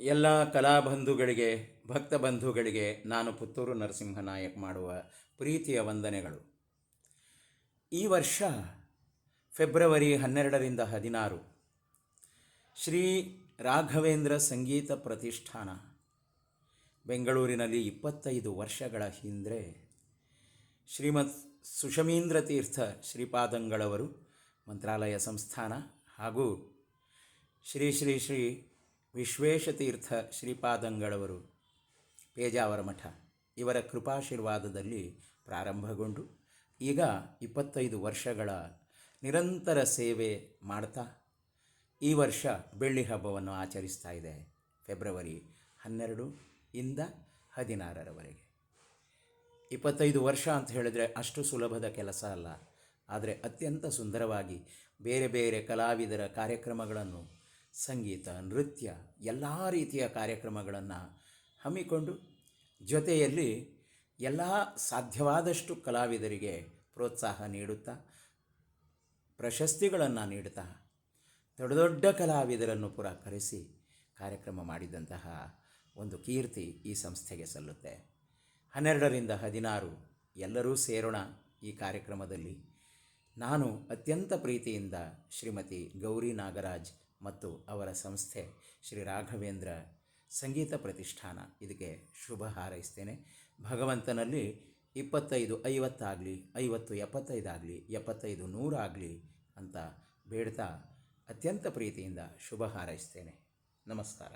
ಎಲ್ಲ ಕಲಾಬಂಧುಗಳಿಗೆ ಭಕ್ತ ಬಂಧುಗಳಿಗೆ ನಾನು ಪುತ್ತೂರು ನರಸಿಂಹನಾಯಕ್ ಮಾಡುವ ಪ್ರೀತಿಯ ವಂದನೆಗಳು. ಈ ವರ್ಷ ಫೆಬ್ರವರಿ ಹನ್ನೆರಡರಿಂದ ಹದಿನಾರು, ಶ್ರೀ ರಾಘವೇಂದ್ರ ಸಂಗೀತ ಪ್ರತಿಷ್ಠಾನ, ಬೆಂಗಳೂರಿನಲ್ಲಿ ಇಪ್ಪತ್ತೈದು ವರ್ಷಗಳ ಹಿಂದೆ ಶ್ರೀಮತ್ ಸುಷಮೀಂದ್ರ ತೀರ್ಥ ಶ್ರೀಪಾದಂಗಳವರು, ಮಂತ್ರಾಲಯ ಸಂಸ್ಥಾನ ಹಾಗೂ ಶ್ರೀ ಶ್ರೀ ಶ್ರೀ ವಿಶ್ವೇಶತೀರ್ಥ ಶ್ರೀಪಾದಂಗಳವರು, ಪೇಜಾವರ ಮಠ, ಇವರ ಕೃಪಾಶೀರ್ವಾದದಲ್ಲಿ ಪ್ರಾರಂಭಗೊಂಡು ಈಗ ಇಪ್ಪತ್ತೈದು ವರ್ಷಗಳ ನಿರಂತರ ಸೇವೆ ಮಾಡ್ತಾ ಈ ವರ್ಷ ಬೆಳ್ಳಿ ಹಬ್ಬವನ್ನು ಆಚರಿಸ್ತಾ ಇದೆ, ಫೆಬ್ರವರಿ ಹನ್ನೆರಡು ಇಂದ ಹದಿನಾರರವರೆಗೆ. ಇಪ್ಪತ್ತೈದು ವರ್ಷ ಅಂತ ಹೇಳಿದರೆ ಅಷ್ಟು ಸುಲಭದ ಕೆಲಸ ಅಲ್ಲ, ಆದರೆ ಅತ್ಯಂತ ಸುಂದರವಾಗಿ ಬೇರೆ ಬೇರೆ ಕಲಾವಿದರ ಕಾರ್ಯಕ್ರಮಗಳನ್ನು ಸಂಗೀತ, ನೃತ್ಯ ಎಲ್ಲ ರೀತಿಯ ಕಾರ್ಯಕ್ರಮಗಳನ್ನು ಹಮ್ಮಿಕೊಂಡು ಜೊತೆಯಲ್ಲಿ ಎಲ್ಲ ಸಾಧ್ಯವಾದಷ್ಟು ಕಲಾವಿದರಿಗೆ ಪ್ರೋತ್ಸಾಹ ನೀಡುತ್ತಾ, ಪ್ರಶಸ್ತಿಗಳನ್ನು ನೀಡುತ್ತಾ, ದೊಡ್ಡ ದೊಡ್ಡ ಕಲಾವಿದರನ್ನು ಪುರ ಕರೆಸಿ ಕಾರ್ಯಕ್ರಮ ಮಾಡಿದಂತಹ ಒಂದು ಕೀರ್ತಿ ಈ ಸಂಸ್ಥೆಗೆ ಸಲ್ಲುತ್ತೆ. ಹನ್ನೆರಡರಿಂದ ಹದಿನಾರು ಎಲ್ಲರೂ ಸೇರೋಣ ಈ ಕಾರ್ಯಕ್ರಮದಲ್ಲಿ. ನಾನು ಅತ್ಯಂತ ಪ್ರೀತಿಯಿಂದ ಶ್ರೀಮತಿ ಗೌರಿ ನಾಗರಾಜ್ ಮತ್ತು ಅವರ ಸಂಸ್ಥೆ ಶ್ರೀ ರಾಘವೇಂದ್ರ ಸಂಗೀತ ಪ್ರತಿಷ್ಠಾನ. ಇದಕ್ಕೆ ಶುಭ ಹಾರೈಸ್ತೇನೆ. ಭಗವಂತನಲ್ಲಿ ಇಪ್ಪತ್ತೈದು, ಐವತ್ತಾಗಲಿ, ಐವತ್ತು, ಎಪ್ಪತ್ತೈದಾಗಲಿ, ಎಪ್ಪತ್ತೈದು, ನೂರಾಗಲಿ ಅಂತ ಬೇಡ್ತಾ ಅತ್ಯಂತ ಪ್ರೀತಿಯಿಂದ ಶುಭ ಹಾರೈಸ್ತೇನೆ. ನಮಸ್ಕಾರ.